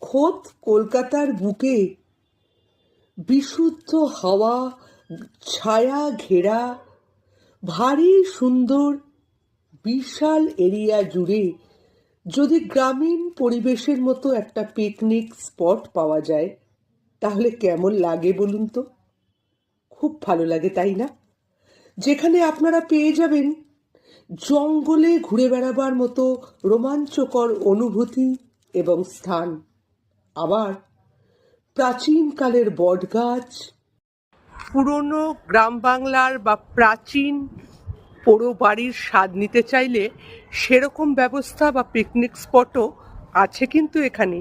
খোদ কলকাতার বুকে বিশুদ্ধ হাওয়া, ছায়া ঘেরা, ভারী সুন্দর, বিশাল এরিয়া জুড়ে যদি গ্রামীণ পরিবেশের মতো একটা পিকনিক স্পট পাওয়া যায়, তাহলে কেমন লাগে বলুন তো? খুব ভালো লাগে, তাই না? যেখানে আপনারা পেয়ে যাবেন জঙ্গলে ঘুরে বেড়াবার মতো রোমাঞ্চকর অনুভূতি এবং স্থান। আবার প্রাচীনকালের বটগাছ। পুরনো গ্রাম বাংলার বা প্রাচীন পোড়ো বাড়ির স্বাদ নিতে চাইলে সেরকম ব্যবস্থা বা পিকনিক স্পটও আছে কিন্তু এখানে।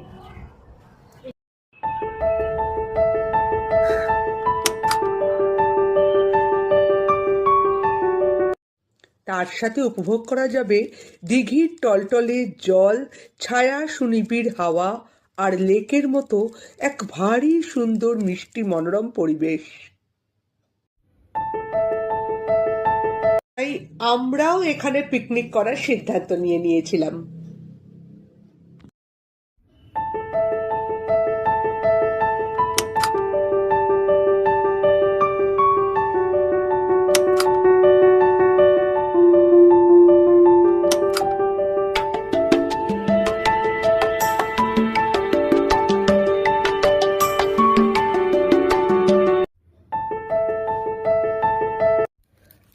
তার সাথে উপভোগ করা যাবে দিঘির টলটলে জল ছায়া সুনিবিড় হাওয়া আর লেকের মতো এক ভারী সুন্দর মিষ্টি মনোরম পরিবেশ। তাই আমরাও এখানে পিকনিক করার সিদ্ধান্ত নিয়ে নিয়েছিলাম।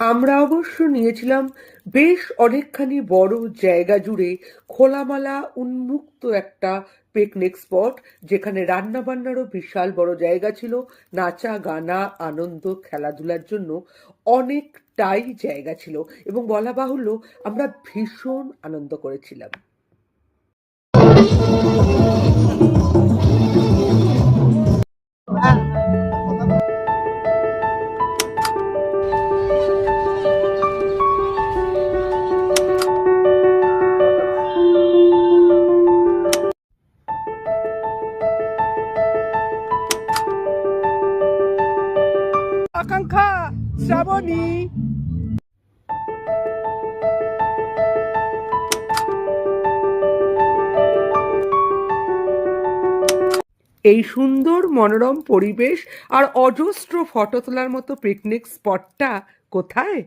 আমরা অবশ্য নিয়েছিলাম বেশ অনেকখানি বড় জায়গা জুড়ে খোলামালা উন্মুক্ত একটা পিকনিক স্পট যেখানে রান্না বান্নারও বিশাল বড় জায়গা ছিল। নাচা, গানা, আনন্দ, খেলাধুলার জন্য অনেকটাই জায়গা ছিল এবং বলা বাহুল্য আমরা ভীষণ আনন্দ করেছিলাম। আকাঙ্ক্ষা শ্রাবণী। এই সুন্দর মনোরম পরিবেশ আর অজস্র ফটো তোলার মতো পিকনিক স্পটটা কোথায়?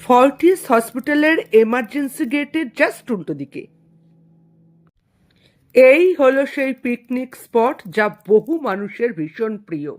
ফর্টিস হসপিটালের এমার্জেন্সি গেটের জাস্ট উল্টো দিকে এই হলো সেই পিকনিক স্পট যা বহু মানুষের ভীষণ প্রিয়।